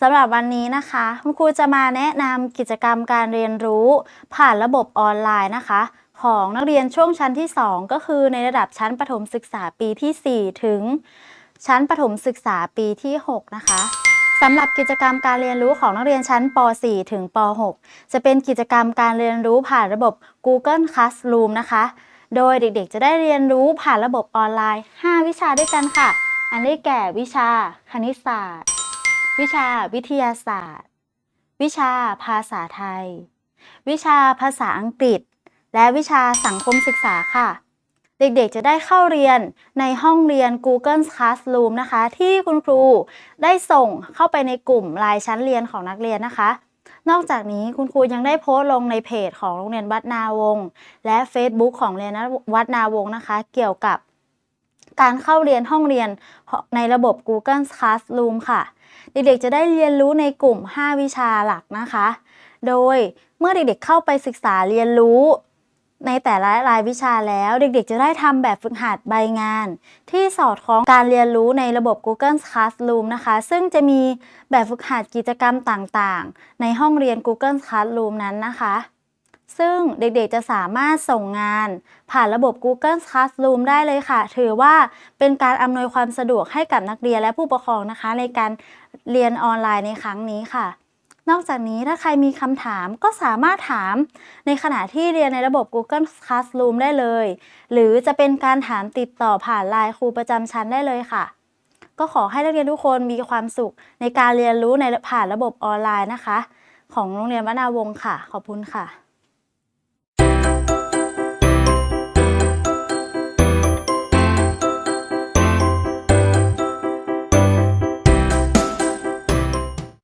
สำหรับวันนี้นะคะ คุณครูจะมาแนะนำกิจกรรมการเรียนรู้ ผ่านระบบออนไลน์นะคะ ของนักเรียนช่วงชั้นที่ 2 ก็คือในระดับชั้นประถมศึกษาปีที่ 4 ถึง ชั้นประถมศึกษาปีที่ 6 นะคะสำหรับกิจกรรมการเรียนรู้ของนักเรียนชั้นป .4 ถึงป .6 จะเป็นกิจกรรมการเรียนรู้ผ่านระบบ Google Classroom นะคะ โดยเด็กๆ จะได้เรียนรู้ผ่านระบบออนไลน์ 5 วิชาด้วยกันค่ะ อันได้แก่วิชาคณิตศาสตร์ วิชาวิทยาศาสตร์ วิชาภาษาไทย วิชาภาษาอังกฤษ และวิชาสังคมศึกษาค่ะ เด็กๆจะได้เข้าเรียนในห้องเรียน Google Classroom นะคะ ที่คุณครูได้ส่งเข้าไปในกลุ่มรายชั้นเรียนของนักเรียนนะคะ นอกจากนี้คุณครูยังได้โพสต์ลงในเพจของโรงเรียนวัดนาวง และ Facebook ของเรียนวัดนาวงนะคะ เกี่ยวกับ การเข้าเรียนห้องเรียนในระบบ Google Classroom ค่ะ เด็กๆจะได้เรียนรู้ในกลุ่ม 5 วิชาหลักนะคะ โดยเมื่อเด็กๆเข้าไปศึกษาเรียนรู้ในแต่ละรายวิชาแล้วเด็กๆ จะได้ทำแบบฝึกหัดใบงาน ที่สอดคล้องการเรียนรู้ในระบบ Google Classroom นะคะ ซึ่งจะมีแบบฝึกหัดกิจกรรมต่างๆ ในห้องเรียน Google Classroom นั้นนะคะ ซึ่งเด็กๆจะสามารถส่งงาน ผ่านระบบ Google Classroom ได้เลยค่ะ ถือว่าเป็นการอำนวยความสะดวกให้กับนักเรียนและผู้ปกครองนะคะ ในการเรียนออนไลน์ในครั้งนี้ค่ะ นอกจากนี้ถ้าใครมีคำถามก็สามารถถามในขณะที่เรียนในระบบ Google Classroom ได้เลย หรือจะเป็นการถามติดต่อผ่านไลน์ครูประจำชั้นได้เลยค่ะ ก็ขอให้นักเรียนทุกคนมีความสุข ในการเรียนรู้ในผ่านระบบออนไลน์นะคะ ของโรงเรียนวนาวงศ์ค่ะ ขอบคุณค่ะ